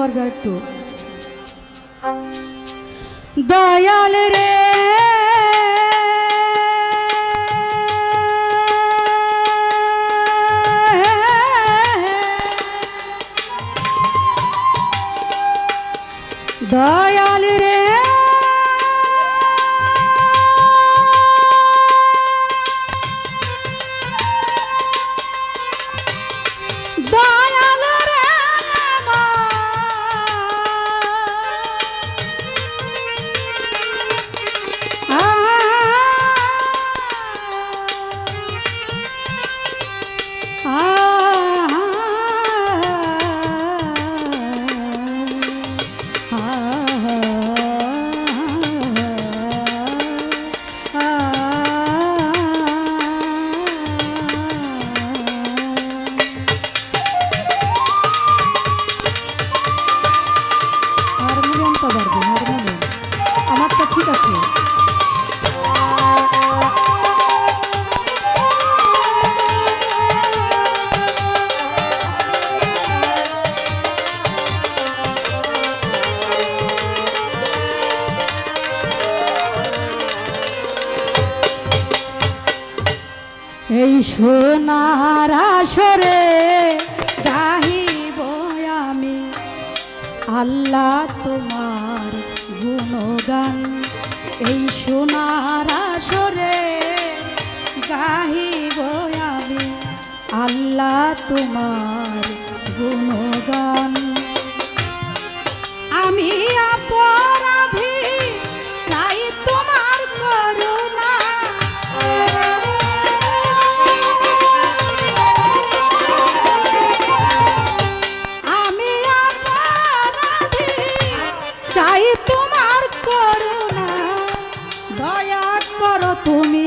Number ব্যর্থ দয়াল রে। দয়াল রে। কাছে এই সোনার আসরে চাহিব আমি আল্লাহ তোমার গুণগান। এই সোনার আসরে গাহি আমি। আল্লাহ তোমার গুণ তুমি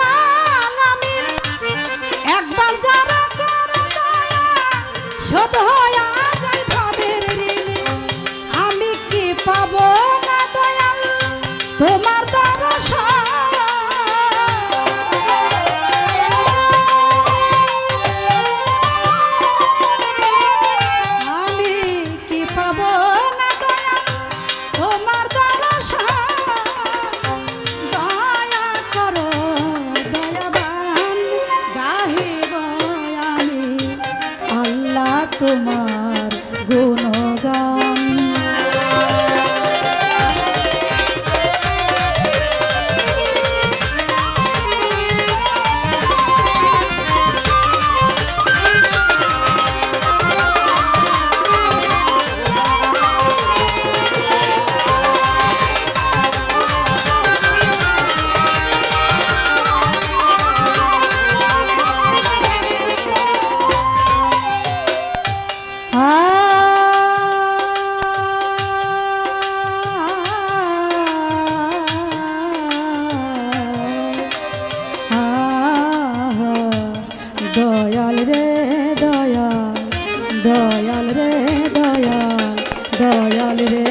শোধ হয় দয়াল রে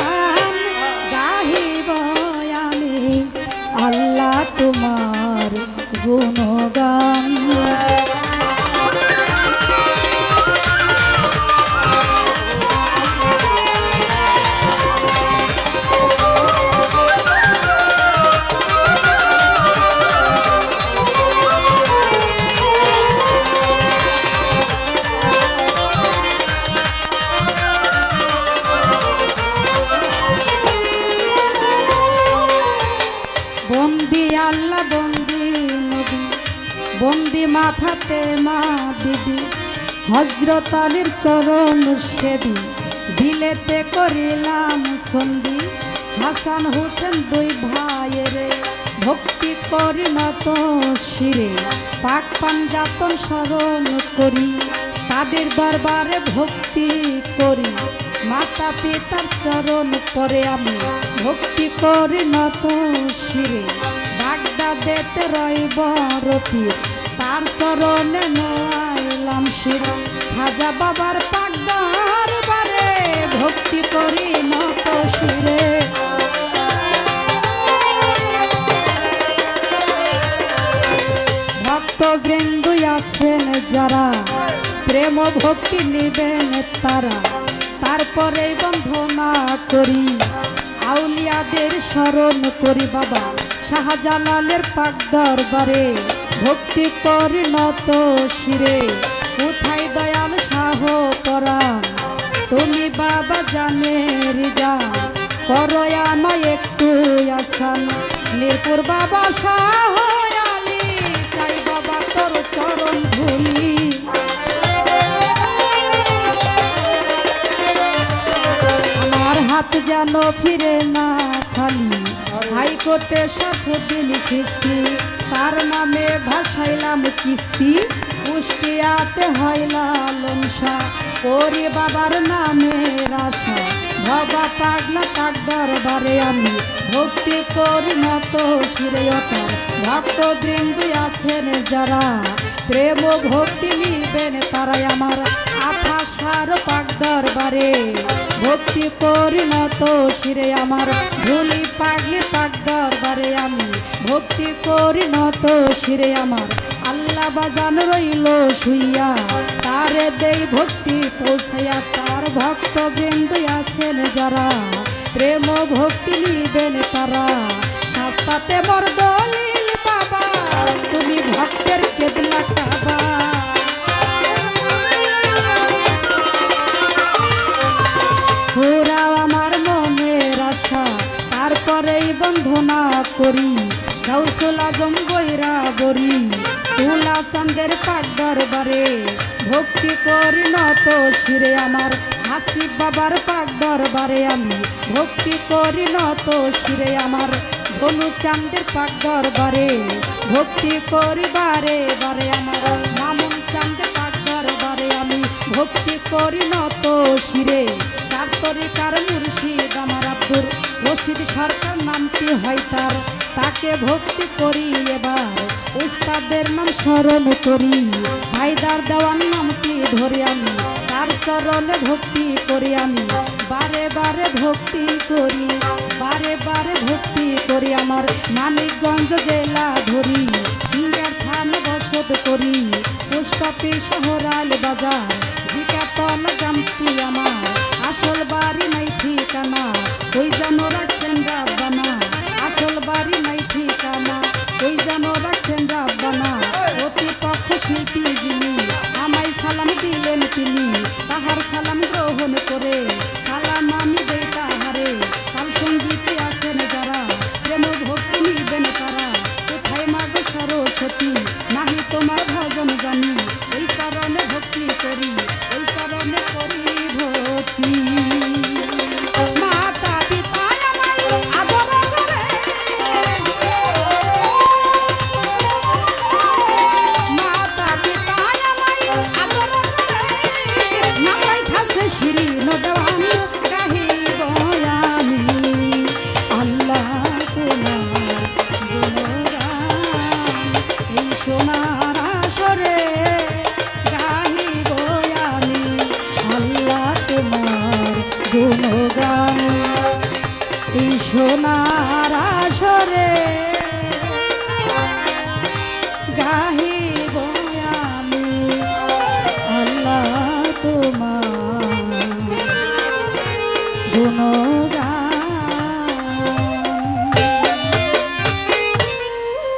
মা বিবি? হজরত আলীর চরণ সেবি। দিলেতে করিলাম সন্ধি। হাসান হোসেন দুই ভাইয়ের ভক্তি করি নত শিরে। পাক পাঞ্জাতন স্মরণ করি, তাদের দরবারে ভক্তি করি। মাতা পিতার চরণ পরে আমি ভক্তি করি নত শিরে। বাগদাদেতে রইব রতির তার চরণে নয়াইলাম শির। খাজা বাবার পাগদার বারে ভক্তি করি নত শিরে। ভক্ত বৃন্দ আছেন যারা, প্রেম ভক্তি নিবেন তারা। তারপরে বন্ধনা করি, আউলিয়াদের স্মরণ করি বাবা। শাহজালালের পাক দরবারে ভক্তি করি নত শিরে। কোথায় দয়াল শাহ পরাণ। তুমি বাবা জানের যান করো আমায় একটু আসান। মিরপুর বাবা আমার হাত যেন ফিরে না খালি। হাইকোর্টে সাতদিন কিস্তি তার নামে ভাসাইলাম কিস্তি, কুষ্টিয়াতে হইলা লংসা ওরে বাবার নামে আশা বাবা পাগলা তাক দরবারে আমি। ভক্তি করি নত শিরয়তার ভক্ত বৃন্দু আছেন যারা। প্রেম ভক্তি নিবেন তারাই আমার আফাসার পাক দরবারে ভক্তি করি নত শিরে আমার ভুলি পাগলি পাক দরবারে আমি। ভক্তি করি নত শিরে আমার। আল্লাহ বাজান রইল শুইয়া, তারে দেই ভক্তি পৌঁছাইয়া, তার ভক্ত বৃন্দ আছেন যারা। প্রেম ভক্তি নিবেন তারা। শাস্তাতে মর নত শিরে আমার হাসি বাবার পাক দরবারে আমি ভক্তি করি শিরে আমার ধনু চান্দের পাক দরবারে ভক্তি করি বারে আমার মামুন চান্দের পাক দরবারে আমি ভক্তি করি শিরে তরিকার মুর্শিদ আমার আব্দুর রশিদ সরকার নামটি হয় তার? তাকে ভক্তি করি এবার। উস্তাদের নাম স্মরণ করি। হায়দার দেওয়ান নামটি ধরে আমি? তার চরণে ভক্তি করি আমি। বারে বারে ভক্তি করি। বারে বারে ভক্তি করি আমার মানিকগঞ্জ জেলা ধরি। সিঙ্গার থান বসত করি। পোস্ট অফিস শহরাল বাজার। জিকাতন গ্রামটি আমার আসল বাড়ি নাই ঠিকানা। ওই জানো রাখছেন রাব্বানা গুণগান এই সোনা